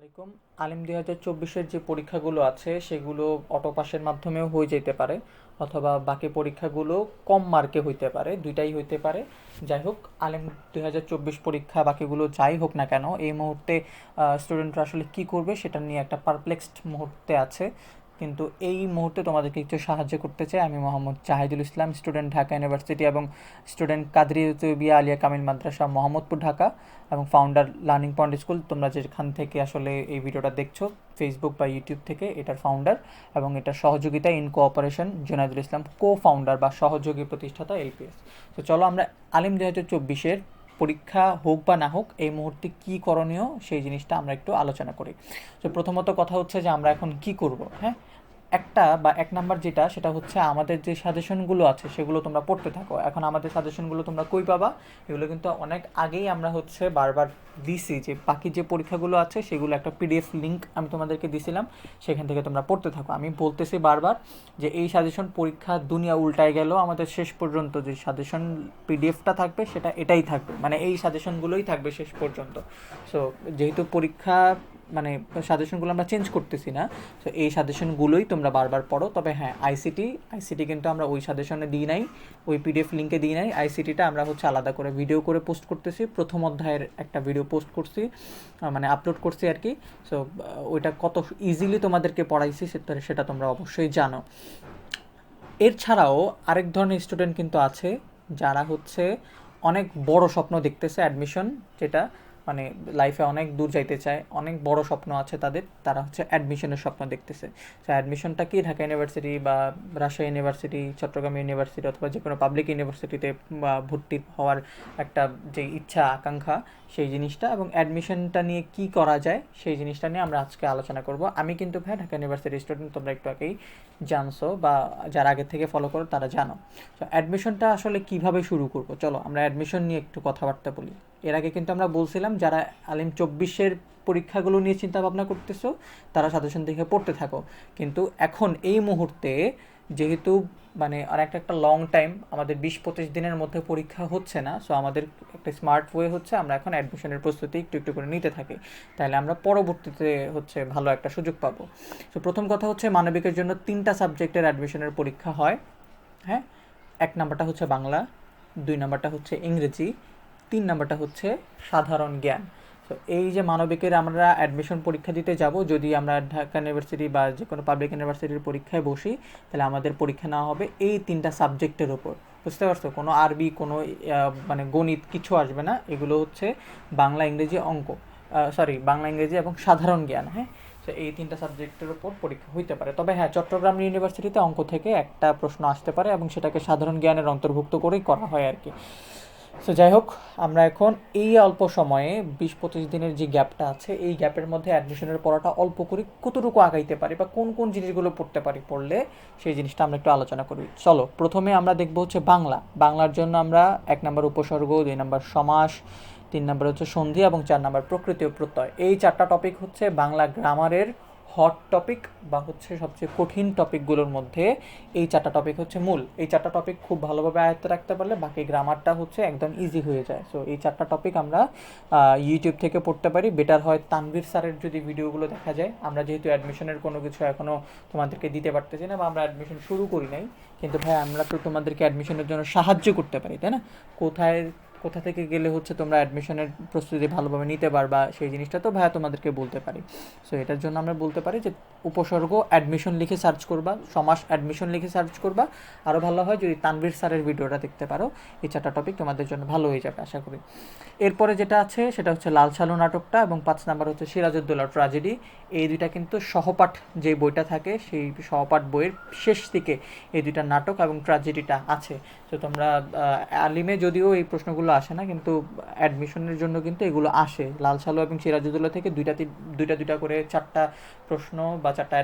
আলাইকুম। আলিম দুই হাজার চব্বিশের যে পরীক্ষাগুলো আছে, সেগুলো অটো পাসের মাধ্যমেও হয়ে যেতে পারে, অথবা বাকি পরীক্ষাগুলো কম মার্কে হইতে পারে, দুইটাই হইতে পারে। যাই হোক, আলিম দুই হাজার চব্বিশ পরীক্ষা বাকিগুলো যাই হোক না কেন, এই মুহূর্তে স্টুডেন্টরা আসলে কী করবে সেটা নিয়ে একটা পারপ্লেক্সড মুহূর্তে আছে। কিন্তু এই মুহূর্তে তোমাদেরকে একটু সাহায্য করতে চাই। আমি মোহাম্মদ জাহিদুল ইসলাম স্টুডেন্ট ঢাকা ইউনিভার্সিটি এবং স্টুডেন্ট কাদরি বিয়া আলিয়া কামিল মাদ্রাসা, মোহাম্মদপুর ঢাকা এবং ফাউন্ডার লার্নিং পয়েন্ট স্কুল তোমরা যেখান থেকে আসলে এই ভিডিওটা দেখছ ফেসবুক বা ইউটিউব থেকে এটার ফাউন্ডার এবং এটার সহযোগিতা in cooperation Junaidul Islam co founder বা সহযোগী প্রতিষ্ঠাতা এলপিএস। তো চলো আমরা আলিম দুই হাজার চব্বিশের পরীক্ষা হোক বা না হোক, এই মুহূর্তে কী করণীয় সেই জিনিসটা আমরা একটু আলোচনা করি। তো প্রথমত কথা হচ্ছে যে আমরা এখন কি করব হ্যাঁ? একটা বা এক নাম্বার যেটা, সেটা হচ্ছে আমাদের যে সাজেশনগুলো আছে, সেগুলো তোমরা পড়তে থাকো। এখন আমাদের সাজেশনগুলো তোমরা কই পাবা? এগুলো কিন্তু অনেক আগেই আমরা হচ্ছে বারবার দিছি যে বাকি যে পরীক্ষাগুলো আছে, সেগুলো একটা পিডিএফ লিঙ্ক আমি তোমাদেরকে দিছিলাম, সেখান থেকে তোমরা পড়তে থাকো। আমি বলতেছি বারবার যে এই সাজেশন পরীক্ষা দুনিয়া উল্টায় গেল, আমাদের শেষ পর্যন্ত যে সাজেশন পিডিএফটা থাকবে, সেটা এটাই থাকবে। মানে এই সাজেশনগুলোই থাকবে শেষ পর্যন্ত। সো যেহেতু পরীক্ষা মানে সাজেশনগুলো আমরা চেঞ্জ করতেছি না। তো এই সাজেশনগুলোই তোমরা বারবার পড়ো। তবে হ্যাঁ আইসিটি আইসিটি কিন্তু আমরা ওই সাজেশনে দিই নাই, ওই পিডিএফ লিঙ্কে দিই নাই। আইসিটিটা আমরা হচ্ছে আলাদা করে ভিডিও করে পোস্ট করতেছি। প্রথম অধ্যায়ের একটা ভিডিও পোস্ট করছি মানে আপলোড করছি আর কি। সো ওইটা কত ইজিলি তোমাদেরকে পড়াইছি সেটা তোমরা অবশ্যই জানো। এর ছাড়াও আরেক ধরনের স্টুডেন্ট কিন্তু আছে, যারা হচ্ছে অনেক বড় স্বপ্ন দেখতেছে অ্যাডমিশন যেটা মানে লাইফে অনেক দূর যাইতে চায়, অনেক বড় স্বপ্ন আছে তাদের, তারা হচ্ছে অ্যাডমিশনের স্বপ্ন দেখতেছে। তো অ্যাডমিশনটা কি? ঢাকা ইউনিভার্সিটি বা রাজশাহী ইউনিভার্সিটি চট্টগ্রাম ইউনিভার্সিটি অথবা যে কোনো পাবলিক ইউনিভার্সিটিতে ভর্তি হওয়ার একটা যে ইচ্ছা, আকাঙ্ক্ষা, সেই জিনিসটা এবং অ্যাডমিশনটা নিয়ে কি করা যায়, সেই জিনিসটা নিয়ে আমরা আজকে আলোচনা করব। আমি কিন্তু ভাই ঢাকা ইউনিভার্সিটি স্টুডেন্ট তোমরা একটু আগেই জানছো বা যারা আগে থেকে ফলো করো তারা জানো। তো অ্যাডমিশনটা আসলে কীভাবে শুরু করব? চলো, আমরা অ্যাডমিশন নিয়ে একটু কথাবার্তা বলি। এর আগে কিন্তু আমরা বলছিলাম, যারা আলিম চব্বিশের পরীক্ষাগুলো নিয়ে চিন্তা ভাবনা করতেছো, তারা সাথে সাথে পড়তে থাকো। কিন্তু এখন এই মুহূর্তে যেহেতু মানে অনেকটা একটা লং টাইম আমাদের বিশ পঁচিশ দিনের মধ্যে পরীক্ষা হচ্ছে না সো আমাদের একটা স্মার্ট ওয়ে হচ্ছে আমরা এখন অ্যাডমিশনের প্রস্তুতি একটু একটু করে নিতে থাকি। তাহলে আমরা পরবর্তীতে হচ্ছে ভালো একটা সুযোগ পাবো। সো প্রথম কথা হচ্ছে মানবিকের জন্য তিনটা সাবজেক্টের অ্যাডমিশনের পরীক্ষা হয় হ্যাঁ? এক নাম্বারটা হচ্ছে বাংলা, দুই নাম্বারটা হচ্ছে ইংরেজি, তিন নাম্বারটা হচ্ছে সাধারণ জ্ঞান। তো এই যে মানবিকের আমরা অ্যাডমিশন পরীক্ষা দিতে যাব, যদি আমরা ঢাকা ইউনিভার্সিটি বা যে কোনো পাবলিক ইউনিভার্সিটির পরীক্ষায় বসি, তাহলে আমাদের পরীক্ষা নেওয়া হবে এই তিনটা সাবজেক্টের ওপর বুঝতে পারছ? কোনো আরবি, কোনো মানে গণিত কিছু আসবে না। এগুলো হচ্ছে বাংলা, ইংরেজি অঙ্ক সরি বাংলা, ইংরেজি এবং সাধারণ জ্ঞান হ্যাঁ? তো এই তিনটা সাবজেক্টের উপর পরীক্ষা হইতে পারে। তবে হ্যাঁ চট্টগ্রাম ইউনিভার্সিটিতে অঙ্ক থেকে একটা প্রশ্ন আসতে পারে এবং সেটাকে সাধারণ জ্ঞানের অন্তর্ভুক্ত করেই করা হয় আর কি। সো যাই হোক, আমরা এখন এই অল্প সময়ে বিশ পঁচিশ দিনের যে গ্যাপটা আছে, এই গ্যাপের মধ্যে অ্যাডমিশনের পড়াটা অল্প করে কতটুকু আগাইতে পারি বা কোন কোন জিনিসগুলো পড়তে পারি পড়লে সেই জিনিসটা আমরা একটু আলোচনা করি। চলো, প্রথমে আমরা দেখব হচ্ছে বাংলা। বাংলার জন্য আমরা এক নম্বর উপসর্গ, দুই নম্বর সমাস, তিন নম্বর হচ্ছে সন্ধি এবং চার নম্বর প্রকৃতি ও প্রত্যয়। এই চারটা টপিক হচ্ছে বাংলা গ্রামারের হট টপিক বা হচ্ছে সবচেয়ে কঠিন টপিকগুলোর মধ্যে এই চারটা টপিক হচ্ছে মূল। এই চারটা টপিক খুব ভালোভাবে আয়ত্তে রাখতে পারলে বাকি গ্রামারটা হচ্ছে একদম ইজি হয়ে যায়। সো এই চারটা টপিক আমরা ইউটিউব থেকে পড়তে পারি। বেটার হয় তানভীর স্যারের যদি ভিডিওগুলো দেখা যায়। আমরা যেহেতু অ্যাডমিশনের কোনো কিছু এখনও তোমাদেরকে দিতে পারতেছি না বা আমরা অ্যাডমিশন শুরু করি নাই, কিন্তু ভাই আমরা তো তোমাদেরকে অ্যাডমিশনের জন্য সাহায্য করতে পারি, তাই না? কোথায় কোথা থেকে গেলে হচ্ছে তোমরা অ্যাডমিশনের প্রস্তুতি ভালোভাবে নিতে পারবা, সেই জিনিসটা তো ভাইয়া তোমাদেরকে বলতে পারি। সো এটার জন্য আমরা বলতে পারি যে উপসর্গ অ্যাডমিশন লিখে সার্চ করবা, সমাস অ্যাডমিশন লিখে সার্চ করবা। আরও ভালো হয় যদি তানভীর স্যারের ভিডিওটা দেখতে পারো, এই চারটা টপিক তোমাদের জন্য ভালো হয়ে যাবে, আশা করি। এরপরে যেটা আছে, সেটা হচ্ছে লাল সালু নাটকটা এবং পাঁচ নাম্বার হচ্ছে সিরাজউদ্দৌলা ট্রাজেডি এই দুইটা কিন্তু সহপাঠ যে বইটা থাকে, সেই সহপাঠ বইয়ের শেষ দিকে এই দুইটা নাটক এবং ট্রাজেডিটা আছে। তো তোমরা আলিমে যদিও এই প্রশ্নগুলো আসে না, কিন্তু অ্যাডমিশনের জন্য কিন্তু এগুলো আসে। লাল সালু এবং সিরাজউদ্দৌলা থেকে দুইটা দুইটা দুইটা করে চারটা প্রশ্ন বা চারটা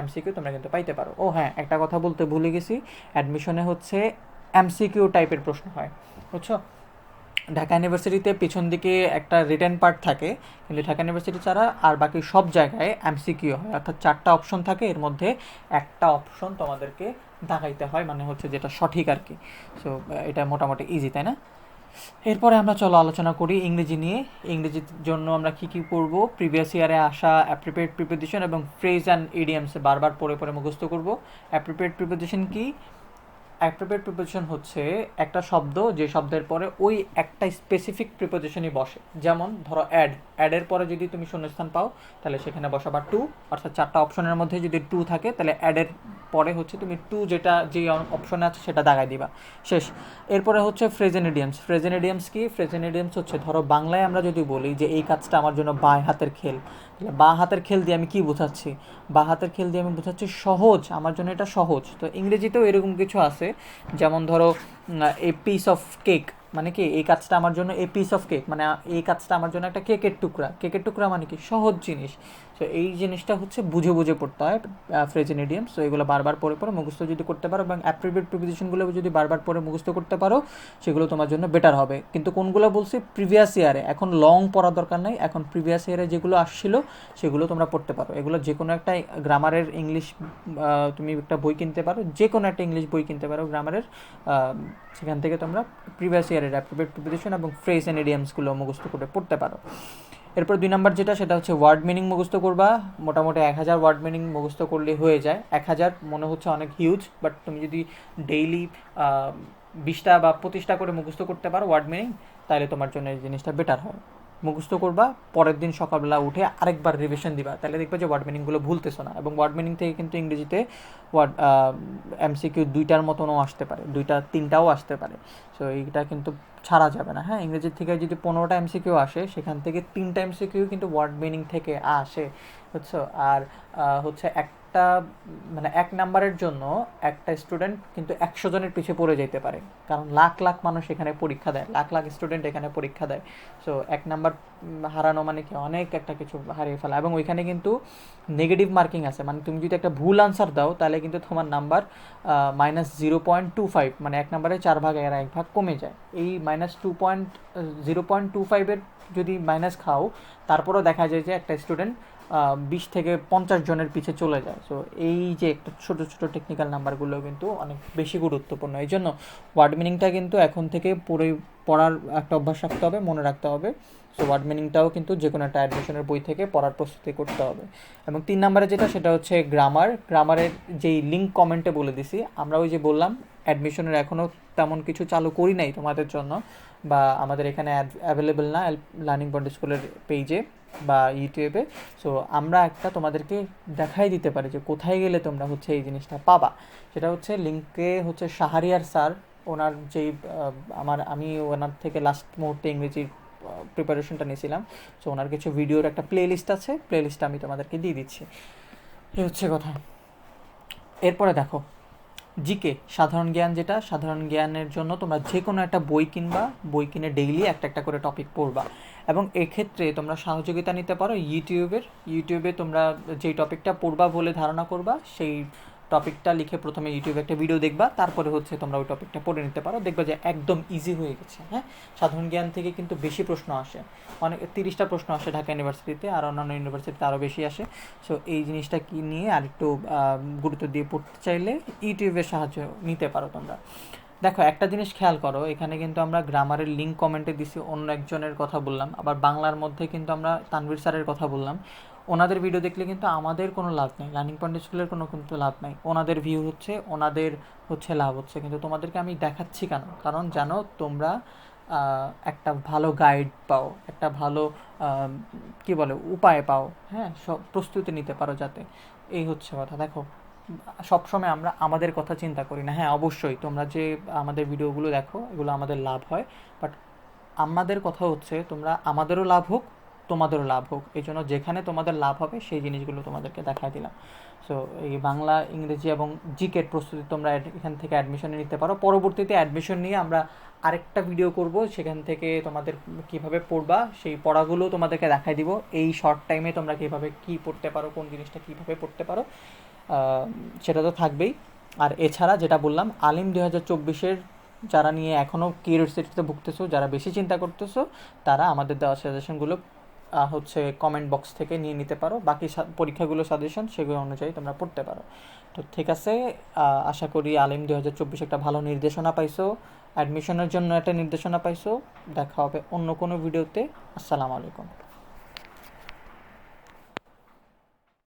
এমসিকিউ তোমরা কিন্তু পাইতে পারো। ও হ্যাঁ একটা কথা বলতে ভুলে গেছি অ্যাডমিশনে হচ্ছে এমসিকিউ টাইপের প্রশ্ন হয়, বুঝছ? ঢাকা ইউনিভার্সিটিতে পিছন দিকে একটা রিটার্ন পার্ট থাকে, কিন্তু ঢাকা ইউনিভার্সিটি ছাড়া আর বাকি সব জায়গায় এমসিকিউ হয়। অর্থাৎ চারটা অপশন থাকে, এর মধ্যে একটা অপশন তোমাদেরকে দেখাইতে হয় মানে হচ্ছে যেটা সঠিক আর কি। সো এটা মোটামুটি ইজি তাই না? এরপরে আমরা চলো আলোচনা করি ইংরেজি নিয়ে। ইংরেজির জন্য আমরা কি কি পড়ব? প্রিভিয়াস ইয়ারে আসা অ্যাপ্রিপেড প্রিপোজিশন এবং ফ্রেজ অ্যান্ড ইডিয়ামসে বারবার পড়ে পড়ে মুখস্থ করব। অ্যাপ্রিপেড প্রিপোজিশন কি? অ্যাপ্রোপ্রিয়েট প্রিপোজিশন হচ্ছে একটা শব্দ, যে শব্দের পরে ওই একটা স্পেসিফিক প্রিপোজিশনই বসে। যেমন ধরো অ্যাড অ্যাডের পরে যদি তুমি শূন্যস্থান পাও, তাহলে সেখানে বসাবা টু অর্থাৎ চারটা অপশনের মধ্যে যদি টু থাকে, তাহলে অ্যাডের পরে হচ্ছে তুমি টু যেটা, যে অপশনে আছে সেটা দাগাই দিবা। শেষ। এরপরে হচ্ছে ফ্রেজেন ইডিয়ামস ফ্রেজেন ইডিয়ামস কি? ফ্রেজেন ইডিয়ামস হচ্ছে, ধরো বাংলায় আমরা যদি বলি যে এই কাজটা আমার জন্য বাঁ হাতের খেল, তাহলে বাঁ হাতের খেল দিয়ে আমি কি বোঝাচ্ছি? বাঁ হাতের খেল দিয়ে আমি বোঝাচ্ছি সহজ, আমার জন্য এটা সহজ। তো ইংরেজিতেও এরকম কিছু আছে যেমন ধরো এ পিস অফ কেক মানে কি, এই কাজটা আমার জন্য এ পিস অফ কেক মানে এই কাজটা আমার জন্য একটা কেকের টুকরা। কেকের টুকরা মানে কি, সহজ জিনিস। সো এই জিনিসটা হচ্ছে বুঝে বুঝে পড়তে হয় ফ্রেজেন ইডিয়াম সো এগুলো বারবার পড়ে পড়ে মুখস্থ যদি করতে পারো এবং অ্যাপ্রিভেট প্রিপোজিশনগুলো যদি বারবার পড়ে মুখস্থ করতে পারো, সেগুলো তোমার জন্য বেটার হবে। কিন্তু কোনগুলো বলছি? প্রিভিয়াস ইয়ারে এখন লং পড়ার দরকার নেই। এখন প্রিভিয়াস ইয়ারে যেগুলো আসছিল, সেগুলো তোমরা পড়তে পারো। এগুলো যে কোনো একটা গ্রামারের ইংলিশ তুমি একটা বই কিনতে পারো যে কোনো একটা ইংলিশ বই কিনতে পারো গ্রামারের সেখান থেকে তোমরা প্রিভিয়াস ইয়ারের অ্যাপ্রিভেট প্রিপোজিশন এবং ফ্রেজ অ্যান্ড ইডিয়ামসগুলো মুখস্থ করে পড়তে পারো। এরপর দুই নাম্বার যেটা, সেটা হচ্ছে ওয়ার্ড মিনিং মুখস্থ করবা। মোটামুটি এক হাজার ওয়ার্ড মিনিং মুখস্থ করলে হয়ে যায়। এক হাজার মনে হচ্ছে অনেক হিউজ বাট তুমি যদি ডেইলি বিশটা বা পঁচিশটা করে মুখস্থ করতে পারো ওয়ার্ড মিনিং তাহলে তোমার জন্য এই জিনিসটা বেটার হয় মুখস্থ করবা, পরের দিন সকালবেলা উঠে আরেকবার রিভিশন দিবা। তাহলে দেখবে যে ওয়ার্ড মিনিংগুলো ভুলতেছো না এবং ওয়ার্ড মিনিং থেকে কিন্তু ইংরেজিতে ওয়ার্ড এমসিকিউ দুইটার মতনও আসতে পারে, দুইটা, তিনটাও আসতে পারে। সো এইটা কিন্তু ছাড়া যাবে না হ্যাঁ? ইংরেজির থেকে যদি পনেরোটা এমসিকিউ আসে, সেখান থেকে তিনটা এমসিকিউ কিন্তু ওয়ার্ড মিনিং থেকে আসে, বুঝছ? আর হচ্ছে একটা মানে এক নাম্বারের জন্য একটা স্টুডেন্ট কিন্তু একশো জনের পিছিয়ে পড়ে যেতে পারে। কারণ লাখ লাখ মানুষ এখানে পরীক্ষা দেয়, লাখ লাখ স্টুডেন্ট এখানে পরীক্ষা দেয়। সো এক নাম্বার হারানো মানে কি? অনেক একটা কিছু হারিয়ে ফেলা। এবং ওইখানে কিন্তু নেগেটিভ মার্কিং আছে। মানে তুমি যদি একটা ভুল আনসার দাও, তাহলে কিন্তু তোমার number minus zero point two five মানে এক নাম্বারে চার ভাগ এর এক ভাগ কমে যায়। এই minus two point zero point two ফাইভের যদি মাইনাস খাও, তারপরেও দেখা যায় যে একটা স্টুডেন্ট বিশ থেকে পঞ্চাশ জনের পিছে চলে যায়। সো এই যে একটা ছোটো ছোটো টেকনিক্যাল নাম্বারগুলো কিন্তু অনেক বেশি গুরুত্বপূর্ণ। এই জন্য ওয়ার্ড মিনিংটা কিন্তু এখন থেকে পড়ে, পড়ার একটা অভ্যাস রাখতে হবে, মনে রাখতে হবে। সো ওয়ার্ড মিনিংটাও কিন্তু যে কোনো একটা অ্যাডমিশনের বই থেকে পড়ার প্রস্তুতি করতে হবে। এবং তিন নম্বরে যেটা, সেটা হচ্ছে গ্রামার গ্রামারের যেই লিঙ্ক কমেন্টে বলে দিছি, আমরা ওই যে বললাম অ্যাডমিশনের এখনও তেমন কিছু চালু করি নাই তোমাদের জন্য বা আমাদের এখানে অ্যাভেলেবেল না লার্নিং বন্ড স্কুলের পেজে বা ইউটিউবে সো আমরা একটা তোমাদেরকে দেখাই দিতে পারি যে কোথায় গেলে তোমরা হচ্ছে এই জিনিসটা পাবা। সেটা হচ্ছে লিঙ্কে হচ্ছে শাহারিয়ার স্যার ওনার যেই আমার, আমি ওনার থেকে লাস্ট মুহূর্তে ইংরেজির প্রিপারেশনটা নিয়েছিলাম। সো ওনার কিছু ভিডিওর একটা প্লে লিস্ট আছে প্লে লিস্টটা আমি তোমাদেরকে দিয়ে দিচ্ছি। এই হচ্ছে কথা। এরপরে দেখো জিকে সাধারণ জ্ঞান যেটা, সাধারণ জ্ঞানের জন্য তোমরা যে কোনো একটা বই কিনবা, বই কিনে ডেইলি একটা একটা করে টপিক পড়বা। এবং এক্ষেত্রে তোমরা সহযোগিতা নিতে পারো ইউটিউবের ইউটিউবে তোমরা যেই টপিকটা পড়বা বলে ধারণা করবা, সেই টপিকটা লিখে প্রথমে ইউটিউবে একটা ভিডিও দেখবা, তারপরে হচ্ছে তোমরা ওই টপিকটা পড়ে নিতে পারো, দেখবা যে একদম ইজি হয়ে গেছে হ্যাঁ? সাধারণ জ্ঞান থেকে কিন্তু বেশি প্রশ্ন আসে। অনেক, তিরিশটা প্রশ্ন আসে ঢাকা ইউনিভার্সিটিতে আর অন্যান্য ইউনিভার্সিটিতে আরও বেশি আসে। সো এই জিনিসটা কি নিয়ে আরেকটু গুরুত্ব দিয়ে পড়তে চাইলে ইউটিউবের সাহায্য নিতে পারো তোমরা। দেখো, একটা জিনিস খেয়াল করো, এখানে কিন্তু আমরা গ্রামারের লিঙ্ক কমেন্টে দিছি, অন্য একজনের কথা বললাম, আবার বাংলার মধ্যে কিন্তু আমরা তানভীর স্যারের কথা বললাম। ওনাদের ভিডিও দেখলে কিন্তু আমাদের কোনো লাভ নেই লার্নিং পয়েন্ট স্কুলের কোনো কিন্তু লাভ নাই। ওনাদের ভিউ হচ্ছে, ওনাদের হচ্ছে লাভ হচ্ছে। কিন্তু তোমাদেরকে আমি দেখাচ্ছি কেন? কারণ জানো, তোমরা একটা ভালো গাইড পাও, একটা ভালো কি বলে, উপায় পাও হ্যাঁ সব প্রস্তুতি নিতে পারো যাতে। এই হচ্ছে কথা। দেখো, সবসময় আমরা আমাদের কথা চিন্তা করি না। হ্যাঁ অবশ্যই, তোমরা যে আমাদের ভিডিওগুলো দেখো, এগুলো আমাদের লাভ হয় বাট আমাদের কথা হচ্ছে, তোমরা আমাদেরও লাভ হোক তোমাদেরও লাভ হোক। এই জন্য যেখানে তোমাদের লাভ হবে, সেই জিনিসগুলো তোমাদেরকে দেখাই দিলাম। সো এই বাংলা, ইংরেজি এবং জিকের প্রস্তুতি তোমরা এখান থেকে অ্যাডমিশনে নিতে পারো। পরবর্তীতে অ্যাডমিশন নিয়ে আমরা আরেকটা ভিডিও করব। সেখান থেকে তোমাদের কীভাবে পড়বা, সেই পড়াগুলো তোমাদেরকে দেখাই দিব। এই শর্ট টাইমে তোমরা কীভাবে কী পড়তে পারো, কোন জিনিসটা কীভাবে পড়তে পারো সেটা তো থাকবেই। আর এছাড়া যেটা বললাম, আলিম দু হাজার চব্বিশের যারা নিয়ে এখনও কিউরিয়াসিটিতে ভুগতেছো, যারা বেশি চিন্তা করতেছো, তারা আমাদের দেওয়া সাজেশনগুলো হচ্ছে কমেন্ট বক্স থেকে নিয়ে নিতে পারো। বাকি পরীক্ষাগুলো সাজেশন সেগুলো অনুযায়ী তোমরা পড়তে পারো। তো ঠিক আছে আশা করি আলিম দু হাজার চব্বিশ একটা ভালো নির্দেশনা পাইছো। অ্যাডমিশনের জন্য একটা নির্দেশনা পাইছো। দেখা হবে অন্য কোনো ভিডিওতে আসসালামু আলাইকুম।